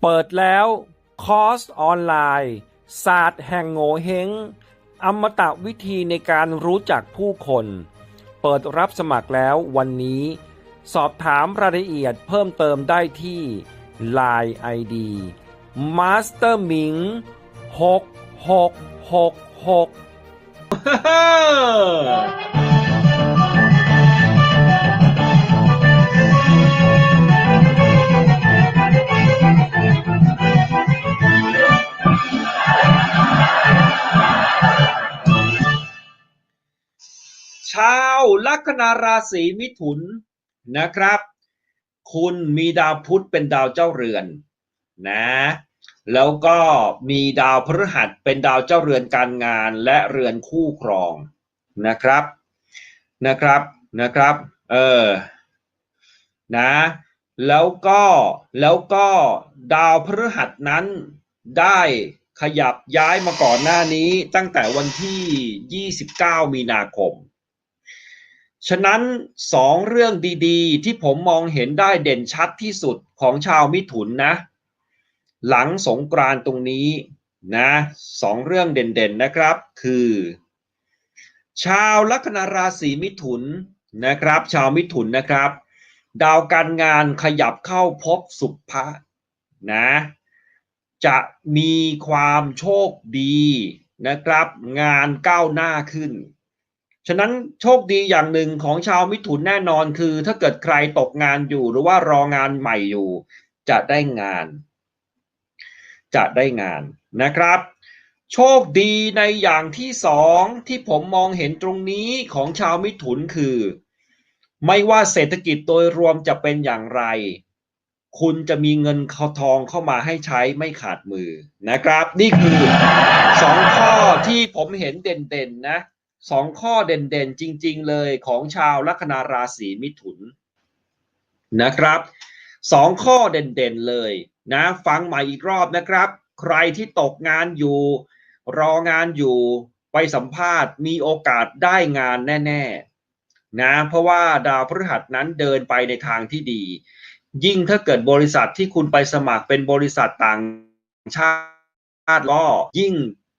เปิดแล้วคอร์สออนไลน์ ศาสตร์แห่งโง่เฮงอมตะวิธีในการรู้จักผู้คน เปิดรับสมัครแล้ววันนี้ สอบถามรายละเอียดเพิ่มเติมได้ที่ Line ID Master Ming 6 6 6 6 ลัคนาราศีมิถุนนะครับ คุณมีดาวพุธเป็นดาวเจ้าเรือนนะ แล้วก็มีดาวพฤหัสเป็นดาวเจ้าเรือนการงานและเรือนคู่ครองนะครับนะครับนะครับ เออนะแล้วก็แล้วก็ดาวพฤหัสนั้นได้ขยับย้ายมาก่อนหน้านี้ตั้งแต่วันที่ 29 มีนาคม ฉะนั้นสองเรื่องดีๆ ที่ผมมองเห็นได้เด่นชัดที่สุดของชาวมิถุนนะ หลังสงกรานตรงนี้นะสองเรื่องเด่นๆนะครับคือ ชาวลัคนาราศีมิถุนนะครับ ชาวมิถุนนะครับ ดาวการงานขยับเข้าพบสุภะนะจะมีความโชคดีนะครับ งานก้าวหน้าขึ้น ฉะนั้นโชคดีอย่างหนึ่งของชาวมิถุนแน่นอนคือ ถ้าเกิดใครตกงานอยู่หรือว่ารองานใหม่อยู่ จะได้งาน จะได้งานนะครับ โชคดีในอย่างที่สองที่ผมมองเห็นตรงนี้ของชาวมิถุนคือ ไม่ว่าเศรษฐกิจโดยรวมจะเป็นอย่างไร คุณจะมีเงินเขาทองเข้ามาให้ใช้ไม่ขาดมือนะครับ นี่คือสองข้อที่ผมเห็นเด่นๆนะ สองข้อเด่นๆจริง ๆ เลยของชาวลัคนาราศีมิถุนนะครับสองข้อเด่นๆเลยนะฟังใหม่อีกรอบนะครับ ใครที่ตกงานอยู่ รองานอยู่ไปสัมภาษณ์มีโอกาสได้งานแน่ๆนะเพราะว่าดาวพฤหัสนั้นเดินไปในทางที่ดี ยิ่งถ้าเกิดบริษัทที่คุณไปสมัครเป็นบริษัทต่างชาติก็ยิ่ง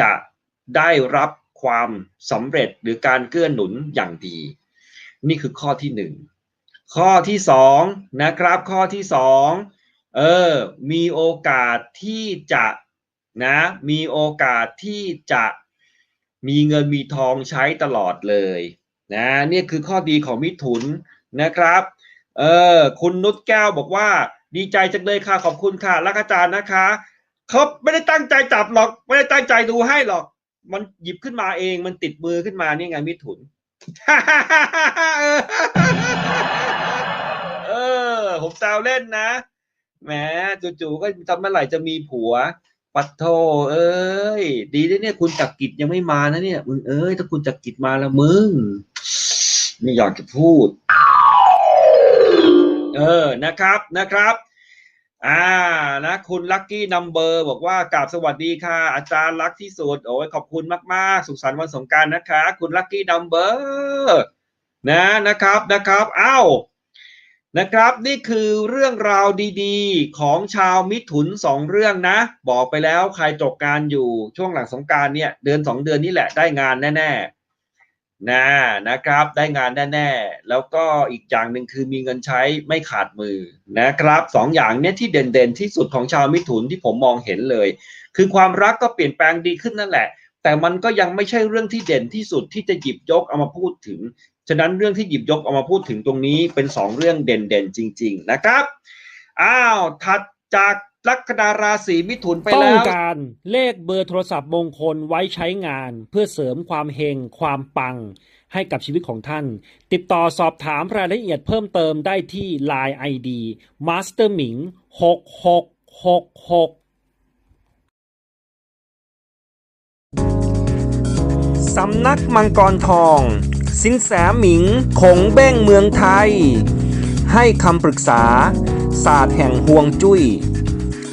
จะได้รับ ความสำเร็จหรือการเกื้อหนุนอย่างดี นี่คือข้อที่หนึ่งข้อที่สองนะครับ ข้อที่สองเออมีโอกาสที่จะนะมีโอกาสที่จะมีเงินมีทองใช้ตลอดเลยนะนี่คือข้อดีของมิถุนนะครับเออคุณนุชแก้วบอกว่า ดีใจจังเลยค่ะขอบคุณค่ะรักอาจารย์นะคะเขาไม่ได้ตั้งใจจับหรอก ไม่ได้ตั้งใจดูให้หรอก มันหยิบขึ้นมาเองมันติดมือขึ้นมานี่ไงมิถุน เออ ผมแซวเล่นนะแหมจู่ๆก็ทำเมื่อไหร่จะมีผัว ปัดโทเอ้ย ดีนะเนี่ยคุณจักกิจยังไม่มานะเนี่ยมึงเอ้ยถ้าคุณจักกิจมาแล้วมึงไม่อยากจะพูด เออนะครับนะครับ อ่านะคุณลัคกี้นัมเบอร์บอกว่ากราบสวัสดีค่ะ อาจารย์รักที่สุดโอ้ยขอบคุณมาก ๆ สุขสันต์วันสงการนะคะ คุณลัคกี้นัมเบอร์นะนะครับนะครับอ้าวนะครับนี่คือเรื่องราวดีๆ ของชาวมิถุนสองเรื่องนะ บอกไปแล้วใครตกงานอยู่ช่วงหลังสงการเนี่ยเดือนสองเดือนนี้แหละได้งานแน่ ๆ นะนะครับ ได้งานแน่ ๆ แล้วก็อีกอย่างหนึ่งคือมีเงินใช้ไม่ขาดมือนะครับสองอย่างเนี้ยที่เด่นๆที่สุดของชาวมิถุนที่ผมมองเห็นเลย คือความรักก็เปลี่ยนแปลงดีขึ้นนั่นแหละ แต่มันก็ยังไม่ใช่เรื่องที่เด่นที่สุดที่จะหยิบยกเอามาพูดถึง ฉะนั้นเรื่องที่หยิบยกเอามาพูดถึงตรงนี้เป็นสองเรื่องเด่นๆจริง ๆ นะครับอ้าวถัดจาก ลัคนาราศีมิถุนไปต้องแล้วการเลขเบอร์โทรศัพท์มงคลไว้ใช้งาน เพื่อเสริมความเฮงความปัง ให้กับชีวิตของท่าน ติดต่อสอบถามรายละเอียดเพิ่มเติมได้ที่ Line ID Master Ming 6666สำนักมังกรทอง สินแสหมิงคงเบ้งเมืองไทย ให้คำปรึกษา ศาสตร์แห่งห่วงจุย้ย